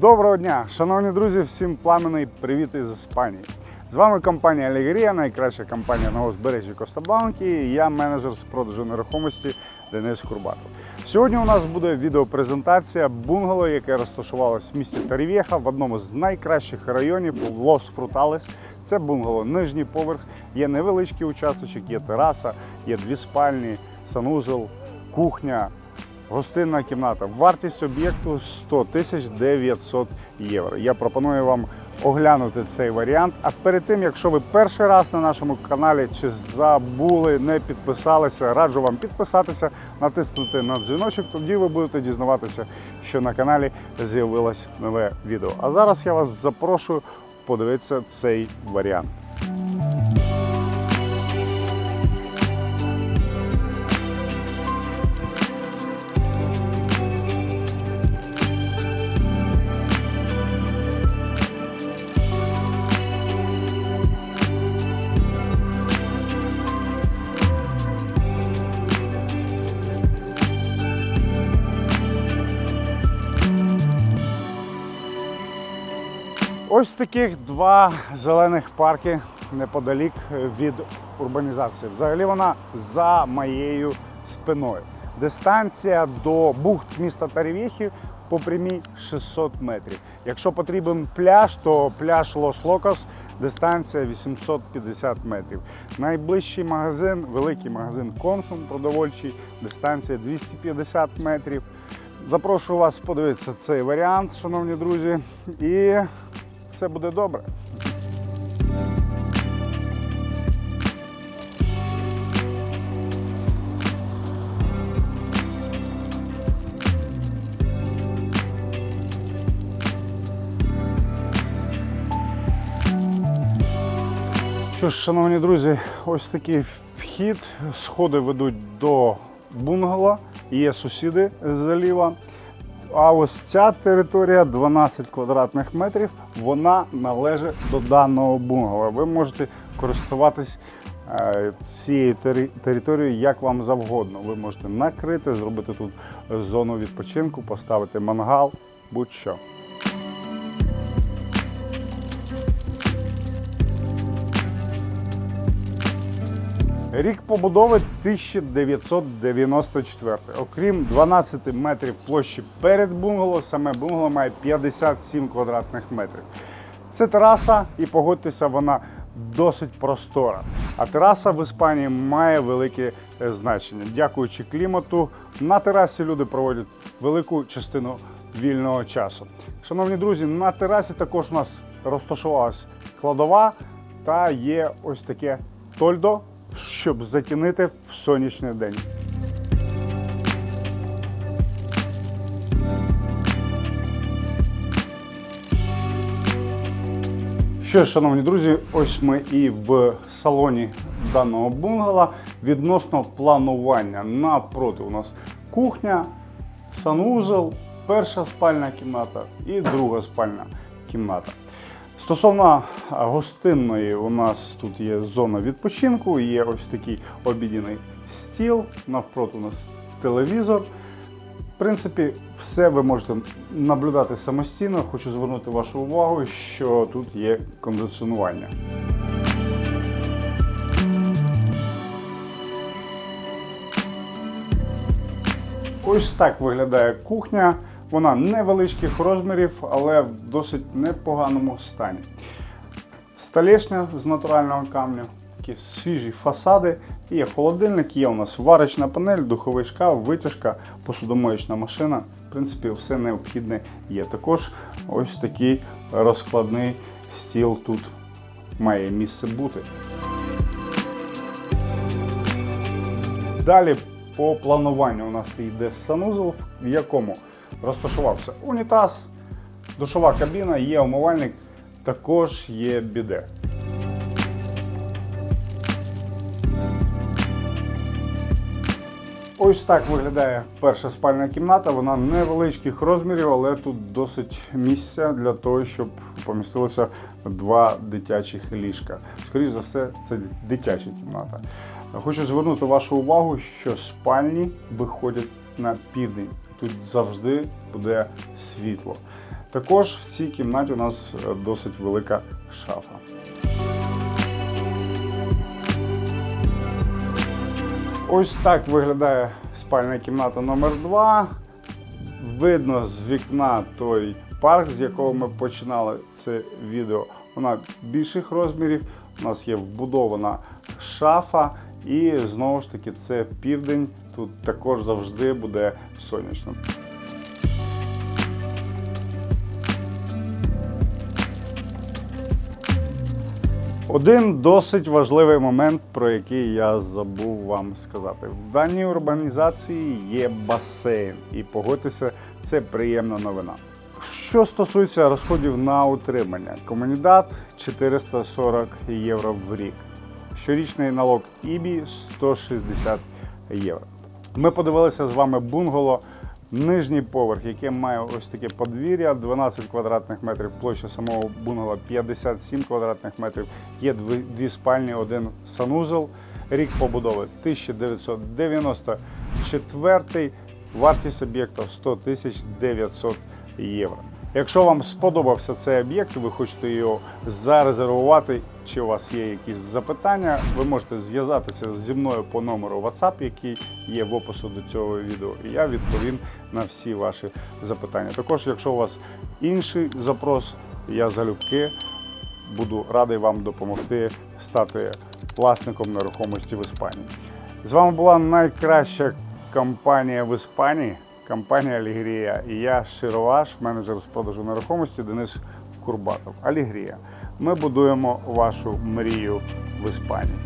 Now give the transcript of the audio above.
Доброго дня, шановні друзі, всім пламенний привіт із Іспанії. З вами компанія Алегрія, найкраща компанія на узбережжі Коста-Бланки. Я менеджер з продажу нерухомості Денис Курбатов. Сьогодні у нас буде відеопрезентація бунгало, яке розташувалось в місті Тарівєха в одному з найкращих районів Лос Фруталес. Це бунгало, нижній поверх, є невеличкий участочок, є тераса, є дві спальні, санузел, кухня, Гостинна кімната. Вартість об'єкту 100 тисяч 900 євро. Я пропоную вам оглянути цей варіант. А перед тим, якщо ви перший раз на нашому каналі чи забули, не підписалися, раджу вам підписатися, натиснути на дзвіночок. Тоді ви будете дізнаватися, що на каналі з'явилось нове відео. А зараз я вас запрошую подивитися цей варіант. Ось таких два зелених парки неподалік від урбанізації. Взагалі вона за моєю спиною. Дистанція до бухт міста Тарівєхи по прямій 600 метрів. Якщо потрібен пляж, то пляж Лос Локос, дистанція 850 метрів. Найближчий магазин, великий магазин Консум продовольчий, дистанція 250 метрів. Запрошую вас подивитися цей варіант, шановні друзі, і все буде добре. Що ж, шановні друзі, ось такий вхід. Сходи ведуть до бунгало. Є сусіди зліва. А ось ця територія 12 квадратних метрів, вона належить до даного бунгало. Ви можете користуватись е, цією тери- територією як вам завгодно. Ви можете накрити, зробити тут зону відпочинку, поставити мангал, будь-що. Рік побудови 1994. Окрім 12 метрів площі перед бунгало, саме бунгало має 57 квадратних метрів. Це тераса, і погодьтеся, вона досить простора. А тераса в Іспанії має велике е, значення. Дякуючи клімату, на терасі люди проводять велику частину вільного часу. Шановні друзі, на терасі також у нас розташувалась кладова та є ось таке тольдо, щоб затінити в сонячний день. Що ж, шановні друзі, ось ми і в салоні даного бунгала відносно планування. Напроти у нас кухня, санузел, перша спальна кімната і друга спальна кімната. Стосовно гостинної, у нас тут є зона відпочинку, є ось такий обідній стіл, навпроти у нас телевізор. В принципі, все ви можете наблюдати самостійно. Хочу звернути вашу увагу, що тут є кондиціонування. Ось так виглядає кухня. Вона невеличких розмірів, але в досить непоганому стані. Столешня з натурального камню, такі свіжі фасади, є холодильник, є у нас варочна панель, духовий шкаф, витяжка, посудомоєчна машина. В принципі, все необхідне є. Також ось такий розкладний стіл тут має місце бути. Далі по плануванню у нас йде санузел, в якому розташувався унітаз, душова кабіна, є умивальник, також є біде. Ось так виглядає перша спальна кімната. Вона невеличких розмірів, але тут досить місця для того, щоб помістилося два дитячих ліжка. Скоріше за все, це дитяча кімната. Хочу звернути вашу увагу, що спальні виходять на південь. Тут завжди буде світло. Також в цій кімнаті у нас е, досить велика шафа. Ось так виглядає спальна кімната номер 2 Видно з вікна той парк, з якого ми починали це відео. Вона більших розмірів. У нас є вбудована шафа, і знову ж таки це південь. Тут також завжди буде сонячно. Один досить важливий момент, про який я забув вам сказати. В даній урбанізації є басейн, і погодьтеся, це приємна новина. Що стосується розходів на утримання, комунідат 440 євро в рік. Щорічний налог ІБІ 160 євро. Ми подивилися з вами бунгало. Нижній поверх, який має ось таке подвір'я, 12 квадратних метрів, площа самого бунгало 57 квадратних метрів. Є дві спальні, один санузел. Рік побудови 1994, вартість об'єкта 100 тисяч 900 євро. Якщо вам сподобався цей об'єкт, ви хочете його зарезервувати, чи у вас є якісь запитання, ви можете зв'язатися зі мною по номеру WhatsApp, який є в опису до цього відео, і я відповім на всі ваші запитання. Також, якщо у вас інший запрос, я залюбки буду радий вам допомогти стати власником нерухомості в Іспанії. З вами була найкраща компанія в Іспанії, компанія Алігрія. І я щиро ваш менеджер з продажу нерухомості Денис Курбатов. Алігрія. Ми будуємо вашу мрію в Іспанії.